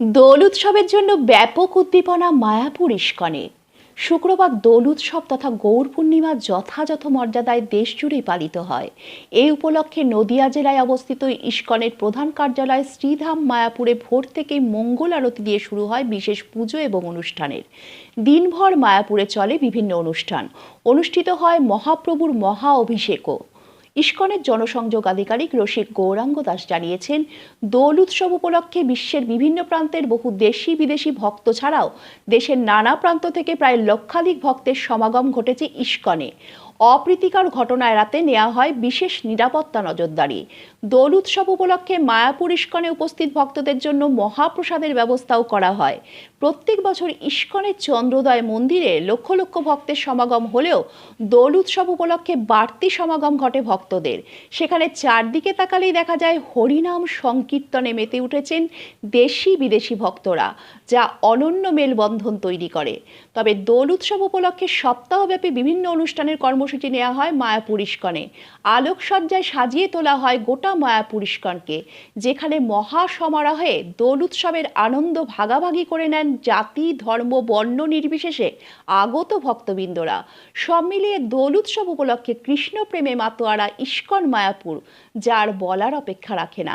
দোল উৎসবের জন্য ব্যাপক উদ্দীপনা মায়াপুর ইস্কনে। শুক্রবার দোল উৎসব তথা গৌর পূর্ণিমা যথাযথ মর্যাদায় দেশজুড়ে পালিত হয়। এই উপলক্ষে নদিয়া জেলায় অবস্থিত ইস্কনের প্রধান কার্যালয় শ্রীধাম মায়াপুরে ভোর থেকে মঙ্গল আরতি দিয়ে শুরু হয় বিশেষ পুজো এবং অনুষ্ঠানের। দিনভর মায়াপুরে চলে বিভিন্ন অনুষ্ঠান। অনুষ্ঠিত হয় মহাপ্রভুর মহা অভিষেকও। ইস্কনের জনসংযোগ আধিকারিক রসিক গৌরাঙ্গ দাস জানিয়েছেন, দোল উৎসব উপলক্ষে বিশ্বের বিভিন্ন প্রান্তের বহু দেশি বিদেশি ভক্ত ছাড়াও দেশের নানা প্রান্ত থেকে প্রায় লক্ষাধিক ভক্তের সমাগম ঘটেছে ইস্কনে। অপ্রীতিকর ঘটনা এড়াতে নেওয়া হয় বিশেষ নিরাপত্তা নজরদারি। দোল উৎসব উপলক্ষে মায়াপুর ইস্কনে উপস্থিত ভক্তদের জন্য মহাপ্রসাদের ব্যবস্থাও করা হয়। প্রত্যেক বছর ইস্কনের চন্দ্রোদয় মন্দিরে লক্ষ লক্ষ ভক্তের সমাগম হলেও দোল উৎসব উপলক্ষে বাড়তি সমাগম ঘটে ভক্তদের। সেখানে চারদিকে তাকালেই দেখা যায় হরিনাম সংকীর্তনে মেতে উঠেছেন দেশি বিদেশি ভক্তরা, যা অনন্য মেলবন্ধন তৈরি করে। তবে দোল উৎসব উপলক্ষে সপ্তাহব্যাপী বিভিন্ন অনুষ্ঠানের কর্মসূচি নেওয়া হয় মায়াপুর আলোকসজ্জায় সাজিয়ে তোলা হয় গোটা মায়াপুর যেখানে মহা সমারোহে দোল উৎসবের আনন্দ ভাগাভাগি করে নেন জাতি, ধর্ম, বর্ণ নির্বিশেষে আগত ভক্তবৃন্দরা। সব মিলিয়ে দোল উৎসব উপলক্ষে কৃষ্ণ প্রেমে মাতোয়ারা ইস্কন মায়াপুর, যার বলার অপেক্ষা রাখে না।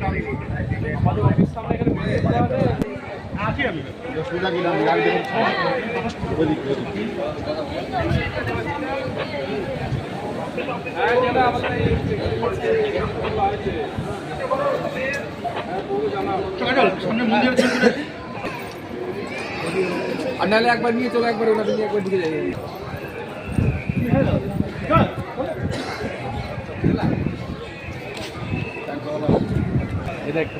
আর নাহলে একবার নিয়ে চলো একবার ওনাদের নিয়ে একবার ঢুকে যাই। এটা একটা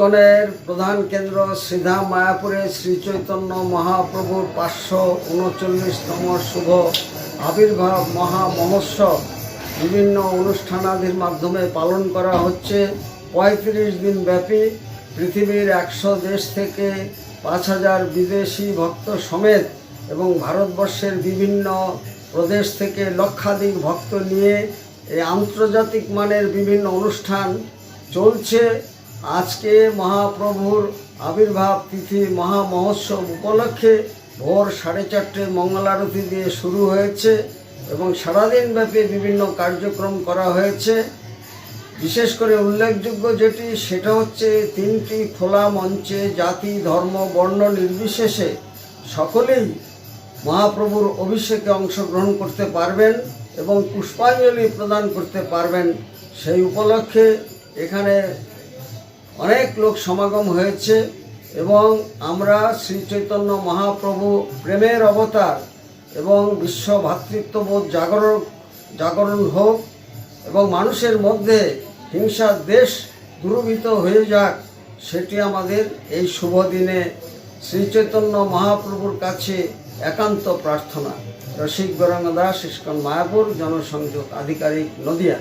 ইস্কনের প্রধান কেন্দ্র সিধা মায়াপুরে শ্রী চৈতন্য মহাপ্রভুর পাঁচশো উনচল্লিশতম শুভ আবির্ভাব মহা মহোৎসব। বিভিন্ন অনুষ্ঠানাদির মাধ্যমে পালন করা হচ্ছে। পঁয়ত্রিশ দিন ব্যাপী পৃথিবীর একশো দেশ থেকে পাঁচ হাজার বিদেশি ভক্ত সমেত এবং ভারতবর্ষের বিভিন্ন প্রদেশ থেকে লক্ষাধিক ভক্ত নিয়ে এই আন্তর্জাতিক মানের বিভিন্ন অনুষ্ঠান চলছে। আজকে মহাপ্রভুর আবির্ভাব তিথি মহা মহোৎসব উপলক্ষে ভোর সাড়ে চারটে মঙ্গলারতি দিয়ে শুরু হয়েছে এবং সারাদিন ব্যাপী বিভিন্ন কার্যক্রম করা হয়েছে। বিশেষ করে উল্লেখযোগ্য যেটি, সেটা হচ্ছে তিনটি খোলা মঞ্চে জাতি, ধর্ম, বর্ণ নির্বিশেষে সকলেই মহাপ্রভুর অভিষেকে অংশগ্রহণ করতে পারবেন এবং পুষ্পাঞ্জলি প্রদান করতে পারবেন। সেই উপলক্ষে এখানে অনেক লোক সমাগম হয়েছে এবং আমরা শ্রী চৈতন্য মহাপ্রভু প্রেমের অবতার এবং বিশ্ব ভ্রাতৃত্ববোধ জাগরণ জাগরণ হোক এবং মানুষের মধ্যে হিংসার দেশ দূরীভূত হয়ে যাক, সেটি আমাদের এই শুভ দিনে শ্রী চৈতন্য মহাপ্রভুর কাছে একান্ত প্রার্থনা। রসিক গরঙ্গ দাস ইস্কন মায়াপুর, জনসংযোগ আধিকারিক, নদিয়া।